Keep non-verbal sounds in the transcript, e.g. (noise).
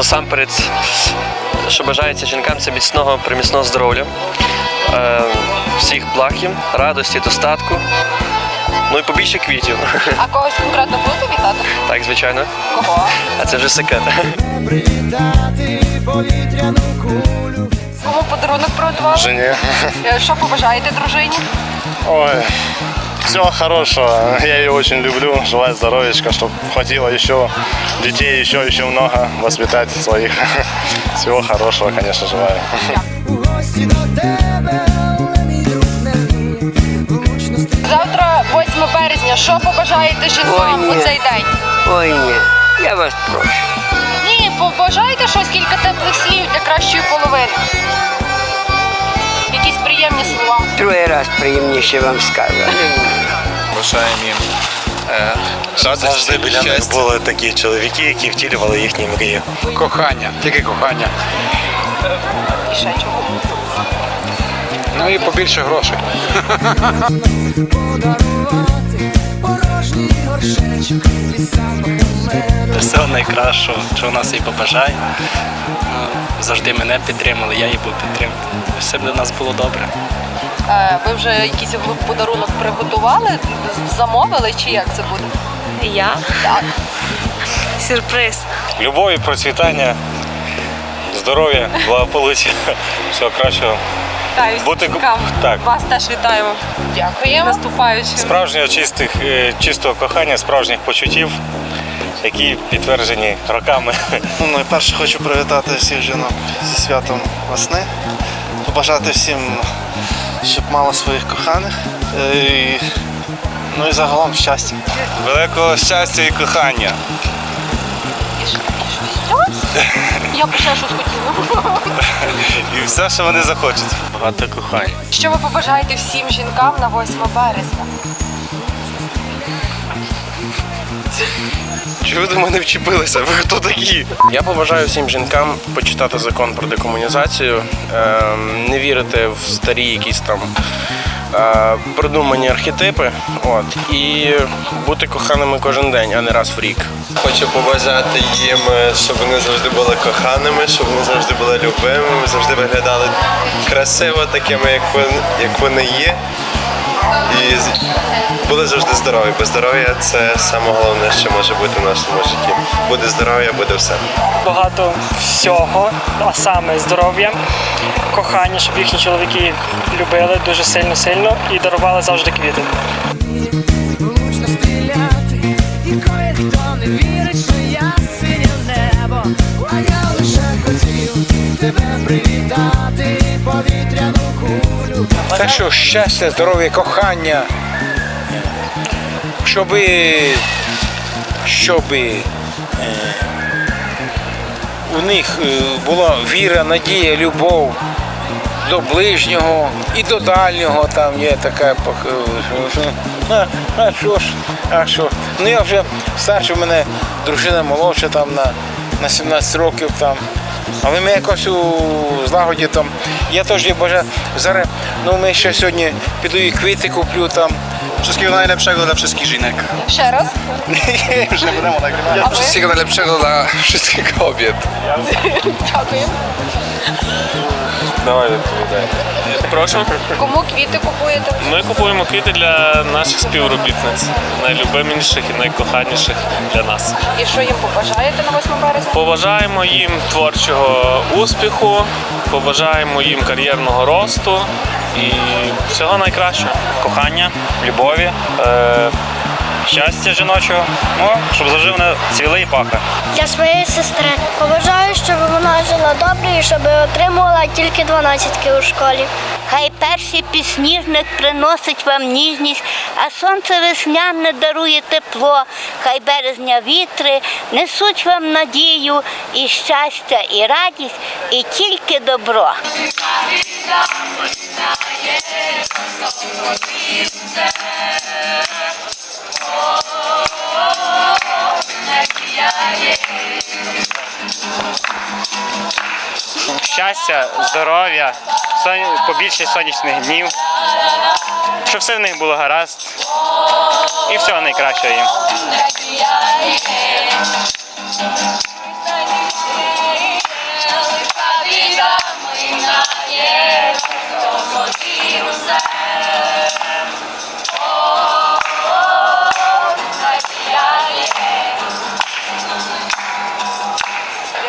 насамперед, що бажається жінкам, це міцного, приміцного здоров'я, е, всіх благ їм, радості, достатку. Ну і побільше квітів. А когось конкретно будете вітати? Так, звичайно. Кого? А це вже секрет. Кому подарунок приготували? Жене. Е, Що побажаєте дружині? Ой, всего хорошего. Я ее очень люблю. Желаю здоровечка, чтобы хватило еще детей, еще, еще много воспитать своих. (laughs) Всего хорошего, конечно, желаю. Завтра 8 березня. Що побажаєте жінкам Ой, у цей день? Ой, ні, я вас прошу. Ні, побажайте щось кілька теплих слів для кращої половини. Якісь приємні слова. Другий раз приємніше вам скажу. Бажаємо їм е, Завжди біля них були такі чоловіки, які втілювали їхні мрії. кохання, тільки кохання. Ну і побільше грошей. Всього найкращого, що у нас і побажає. Завжди мене підтримали, я її буду підтримувати. Все для нас було добре. Е, Ви вже якийсь подарунок приготували, замовили чи як це буде? Я? Так. Сюрприз. Любові, процвітання, здоров'я, благополуччя, всього кращого. Вітаю Бути так. Вас теж вітаємо. Дякуємо. Наступаючим. Справжнього чистих, е, чистого кохання, справжніх почуттів, які підтверджені роками. Ну, найперше хочу привітати всіх жінок зі святом весни, побажати всім, щоб мало своїх коханих. е, І, ну і загалом щастя. Великого щастя і кохання. Я б ще щось хотіла. І все, що вони захочуть. Багато кохання. Що ви побажаєте всім жінкам на 8 березня? Чого ви до мене вчепилися? Ви хто такі? Я побажаю всім жінкам почитати закон про декомунізацію, ем, не вірити в старі якісь там е, придумані архетипи, от, і бути коханими кожен день, а не раз в рік. Хочу побажати їм, щоб вони завжди були коханими, щоб вони завжди були любимими, завжди виглядали красиво такими, як вони, як вони є. І були завжди здорові, бо здоров'я це саме головне, що може бути в нашому житті. Буде здоров'я, буде все. багато всього, а саме здоров'я, кохання, щоб їхні чоловіки їх любили дуже сильно сильно і дарували завжди квіти. Влучно стріляти, і кое-хто не вірить, що я синє небо. Так що щастя, здоров'я, кохання. Щоби, щоби е, у них е, була віра, надія, любов до ближнього і до дальнього там є така а, (laughs) а що ж, а що? Ну я вже старший, в мене дружина молодша там на, на 17 років там. Але ми якось у злагоді там. Я теж є бажаю. Зараз ну ми ще сьогодні піду і квіти куплю там. Wszystkiego najlepszego dla wszystkich żynek. Ще раз. (laughs) Вже будемо нагрівати. А ви? Всього najlepszego dla wszystkich kobiet. Дякую. Давай відповідай. Прошу. Кому квіти купуєте? Ми купуємо квіти для наших співробітниць, найлюбиміших і найкоханіших для нас. І що їм побажаєте на 8 березня? Побажаємо їм творчого успіху, побажаємо їм кар'єрного росту і всього найкращого. Кохання, любові, е, щастя жіночого, ну, щоб завжди вони цвіли і пахли. Для своєї сестри побажаю, щоб вона жила добре і щоб отримувала тільки 12 у школі. Хай перший підсніжник приносить вам ніжність, а сонце весняне дарує тепло. Хай березня вітри несуть вам надію і щастя, і радість, і тільки добро. Щастя, здоров'я, побільше сонячних днів, щоб все в них було гаразд і всього найкращого їм. Yeah.